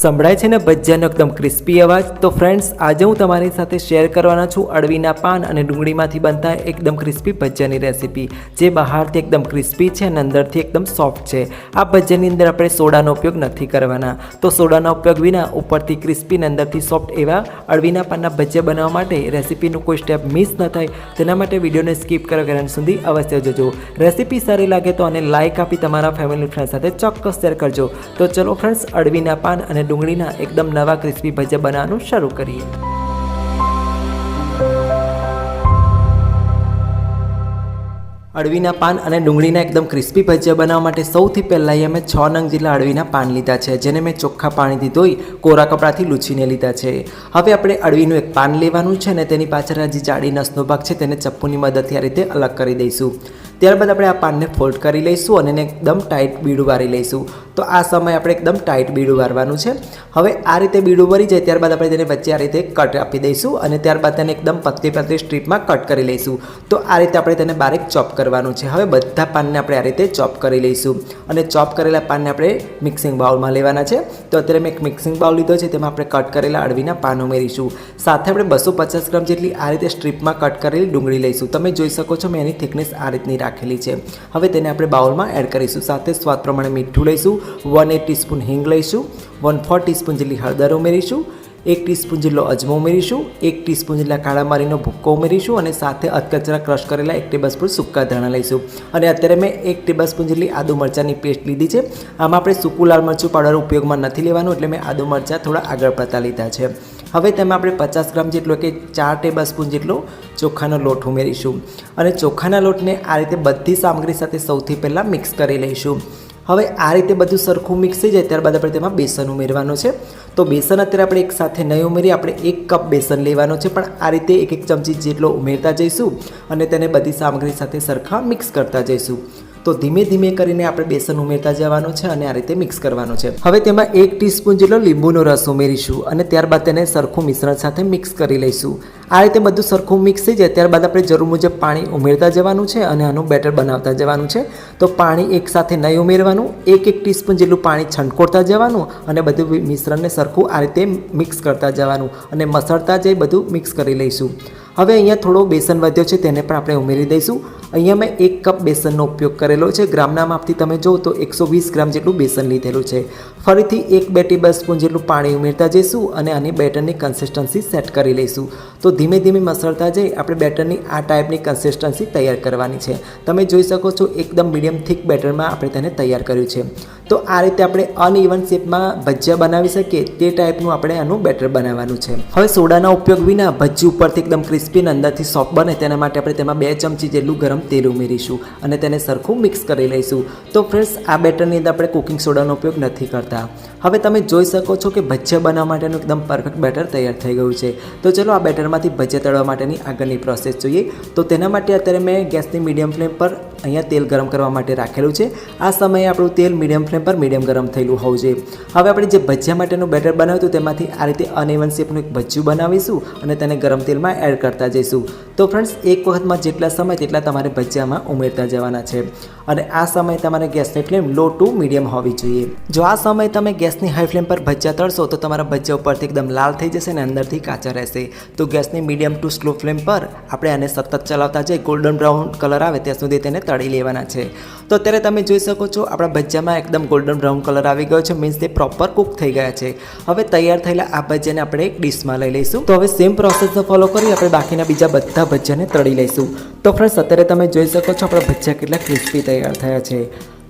સંભળાય છે ને ભજીયાનો એકદમ ક્રિસ્પી અવાજ? તો ફ્રેન્ડ્સ આજે હું તમારી સાથે શેર કરવાના છું અળવીના પાન અને ડુંગળીમાંથી બનતા એકદમ ક્રિસ્પી ભજીયાની રેસીપી જે બહારથી એકદમ ક્રિસ્પી છે અને અંદરથી એકદમ સોફ્ટ છે. આ ભજીયાની અંદર આપણે સોડાનો ઉપયોગ નથી કરવાના. તો સોડાનો ઉપયોગ વિના ઉપરથી ક્રિસ્પી અને અંદરથી સોફ્ટ એવા અળવીના પાનના ભજીયા બનાવવા માટે રેસીપીનું કોઈ સ્ટેપ મિસ ન થાય. તેના માટે વિડીયોને સ્કીપ કરો કારણ સુધી અવશ્ય જોજો. રેસીપી સારી લાગે તો અને લાઇક આપી તમારા ફેમિલી ફ્રેન્ડ સાથે ચોક્કસ શેર કરજો. તો ચલો ફ્રેન્ડ્સ અળવીના પાન અને ડુંગળીના એકદમ નવા ક્રિસ્પી ભજીયા બનાવવાનું શરૂ કરીએ. અળવીના પાન અને ડુંગળીના એકદમ ક્રિસ્પી ભજીયા બનાવવા માટે સૌથી પહેલાં અહીંયા અમે છ નંગ જેટલા અળવીના પાન લીધા છે, જેને મેં ચોખ્ખા પાણીથી ધોઈ કોરા કપડાથી લૂછીને લીધા છે. હવે આપણે અળવીનું એક પાન લેવાનું છે અને તેની પાછળ જે જાડી નસનો ભાગ છે તેને ચપ્પુની મદદથી આ રીતે અલગ કરી દઈશું. ત્યારબાદ આપણે આ પાનને ફોલ્ડ કરી લઈશું અને એને એકદમ ટાઈટ બીડું વારી લઈશું. તો આ સમયે આપણે એકદમ ટાઈટ બીડું વારવાનું છે. હવે આ રીતે બીડું વરી જાય ત્યારબાદ આપણે તેને વચ્ચે આ રીતે કટ આપી દઈશું અને ત્યારબાદ તેને એકદમ પતલી પતલી સ્ટ્રીપમાં કટ કરી લઈશું. તો આ રીતે આપણે તેને બારીક ચોપ કરવાનું છે. હવે બધા પાનને આપણે આ રીતે ચોપ કરી લઈશું. અને ચોપ કરેલા પાનને આપણે મિક્સિંગ બાઉલમાં લેવાના છે. તો અત્યારે મેં એક મિક્સિંગ બાઉલ લીધો છે, તેમાં આપણે કટ કરેલા અળવીના પાન ઉમેરીશું. સાથે આપણે બસો પચાસ ગ્રામ જેટલી આ રીતે સ્ટ્રીપમાં કટ કરેલી ડુંગળી લઈશું. તમે જોઈ શકો છો મેં એની થિકનેસ આ રીતની રાખેલી છે. હવે તેને આપણે બાઉલમાં એડ કરીશું. સાથે સ્વાદ પ્રમાણે મીઠું લઈશું. વન એટ ટીસ્પૂન હિંગ લઈશું. વન ફોર ટીસ્પૂન જેટલી હળદર ઉમેરીશું. એક ટીસ્પૂન જેટલો અજમો ઉમેરીશું. એક ટીસ્પૂન જેટલા કાળા મરીનો ભૂક્કો ઉમેરીશું અને સાથે અધકચરા ક્રશ કરેલા એક ટેબલસ્પૂન સૂકા ધાણા લઈશું. અને અત્યારે મેં એક ટેબલસ્પૂન જેટલી આદુ મરચાંની પેસ્ટ લીધી છે. આમાં આપણે સૂકું લાલ મરચું પાવડર ઉપયોગમાં નથી લેવાનું, એટલે મેં આદુ મરચાં થોડા આગળ પડતા લીધા છે. હવે તેમાં આપણે પચાસ ગ્રામ જેટલો કે ચાર ટેબલ સ્પૂન જેટલો ચોખાનો લોટ ઉમેરીશું. અને ચોખાના લોટને આ રીતે બધી સામગ્રી સાથે સૌથી પહેલાં મિક્સ કરી લઈશું. હવે આ રીતે બધું સરખું મિક્સ થઈ જાય ત્યારબાદ આપણે તેમાં બેસન ઉમેરવાનું છે. તો બેસન અત્યારે આપણે એક સાથે નહીં ઉમેરી આપણે એક કપ બેસન લેવાનું છે. પણ આ રીતે એક એક ચમચી જેટલો ઉમેરતા જઈશું અને તેને બધી સામગ્રી સાથે સરખા મિક્સ કરતા જઈશું. તો ધીમે ધીમે કરીને આપણે બેસન ઉમેરતા જવાનું છે અને આ રીતે મિક્સ કરવાનું છે. હવે તેમાં એક ટીસ્પૂન જેટલો લીંબુનો રસ ઉમેરીશું અને ત્યારબાદ તેને સરખું મિશ્રણ સાથે મિક્સ કરી લઈશું. આ રીતે બધું સરખું મિક્સ થઈ જાય, ત્યારબાદ આપણે જરૂર મુજબ પાણી ઉમેરતા જવાનું છે અને આનું બેટર બનાવતા જવાનું છે. તો પાણી એક સાથે નહીં ઉમેરવાનું, એક એક ટીસ્પૂન જેટલું પાણી છંટકોડતા જવાનું અને બધું મિશ્રણને સરખું આ રીતે મિક્સ કરતા જવાનું અને મસળતા જઈ બધું મિક્સ કરી લઈશું. હવે અહીંયા થોડો બેસન વધ્યો છે તેને પણ આપણે ઉમેરી દઈશું. અહીંયા મેં એક કપ બેસનનો ઉપયોગ કરેલો છે. ગ્રામના માપથી તમે જુઓ તો એકસો વીસ ગ્રામ જેટલું બેસન લીધેલું છે. ફરીથી એક બે ટેબલ સ્પૂન જેટલું પાણી ઉમેરતા જઈશું અને આની બેટરની કન્સિસ્ટન્સી સેટ કરી લઈશું. તો ધીમે ધીમે મસળતા જઈ આપણે બેટરની આ ટાઈપની કન્સિસ્ટન્સી તૈયાર કરવાની છે. તમે જોઈ શકો છો એકદમ મીડિયમ થીક બેટરમાં આપણે તેને તૈયાર કર્યું છે. તો આ રીતે આપણે અનઇવન શેપમાં ભજીયા બનાવી શકીએ તે ટાઈપનું આપણે આનું બેટર બનાવવાનું છે. હવે સોડાના ઉપયોગ વિના ભજી ઉપરથી એકદમ ક્રિસ્પી અને અંદરથી સોફ્ટ બને તેના માટે આપણે તેમાં બે ચમચી જેટલું ગરમ તેલ ઉમેરીશું અને તેને સરખું મિક્સ કરી લઈશું. તો ફ્રેન્ડ્સ આ બેટરની અંદર આપણે કુકિંગ સોડાનો ઉપયોગ નથી કરતા. હવે તમે જોઈ શકો છો કે ભજીયા બનાવવા માટેનું એકદમ પરફેક્ટ બેટર તૈયાર થઈ ગયું છે. તો ચલો આ બેટરમાંથી ભજીયા તળવા માટેની આગળની પ્રોસેસ જોઈએ. તો તેના માટે અત્યારે મેં ગેસની મીડિયમ ફ્લેમ પર અહીંયા તેલ ગરમ કરવા માટે રાખેલું છે. આ સમયે આપણું તેલ મીડિયમ ફ્લેમ પર મીડિયમ ગરમ થયેલું હોવું જોઈએ. હવે આપણે જે ભજીયા માટેનું બેટર બનાવ્યું હતું તેમાંથી આ રીતે અનઇવન શેપનું એક ભજીયું બનાવીશું અને તેને ગરમ તેલમાં એડ કરતા જઈશું. તો ફ્રેન્ડ્સ એક વખતમાં જેટલા સમય તેટલા તમારે ભજીયામાં ઉમેરતા જવાના છે. અને આ સમયે તમારે ગેસની ફ્લેમ લો ટુ મીડિયમ હોવી જોઈએ. જો આ સમયે તમે ગેસની હાઈ ફ્લેમ પર ભજીયા તળશો તો તમારા ભજીયા ઉપરથી એકદમ લાલ થઈ જશે અને અંદરથી કાચા રહેશે. તો ગેસની મીડિયમ ટુ સ્લો ફ્લેમ પર આપણે આને સતત ચલાવતા જઈએ. ગોલ્ડન બ્રાઉન કલર આવે ત્યાં સુધી તેને તળી લેવાના છે. તો અત્યારે તમે જોઈ શકો છો આપણા ભજીયામાં એકદમ ગોલ્ડન બ્રાઉન કલર આવી ગયો છે. મીન્સ તે પ્રોપર કુક થઈ ગયા છે. હવે તૈયાર થયેલા આ ભજીયાને આપણે એક ડીશમાં લઈ લઈશું. તો હવે સેમ પ્રોસેસને ફોલો કરી આપણે બાકીના બીજા બધા ભજીયાને તળી લઈશું. તો ફ્રેન્ડ્સ અત્યારે તમે જોઈ શકો છો આપણા ભજીયા કેટલા ક્રિસ્પી તૈયાર થયા છે.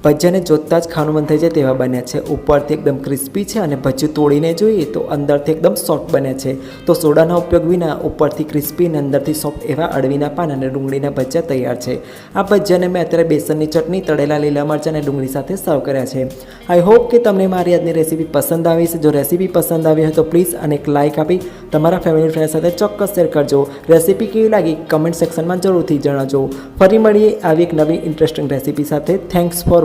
ભજીયાને જોતાં જ ખાવાનું મન થઈ જાય તેવા બન્યા છે. ઉપરથી એકદમ ક્રિસ્પી છે અને ભજીયું તોડીને જોઈએ તો અંદરથી એકદમ સોફ્ટ બને છે. તો સોડાના ઉપયોગ વિના ઉપરથી ક્રિસ્પી અને અંદરથી સોફ્ટ એવા અળવીના પાન અને ડુંગળીના ભજીયા તૈયાર છે. આ ભજીયાને મેં અત્યારે બેસનની ચટણી, તળેલા લીલા મરચાં અને ડુંગળી સાથે સર્વ કર્યા છે. આઈ હોપ કે તમને મારી આજની રેસીપી પસંદ આવી છે જો રેસીપી પસંદ આવી હોય તો પ્લીઝ અને એક લાઇક આપી તમારા ફેમિલી ફ્રેન્ડ સાથે ચોક્કસ શેર કરજો. રેસીપી કેવી લાગી કમેન્ટ સેક્શનમાં જરૂરથી જણાવજો. ફરી મળીએ આવી એક નવી ઇન્ટરેસ્ટિંગ રેસીપી સાથે. Thanks for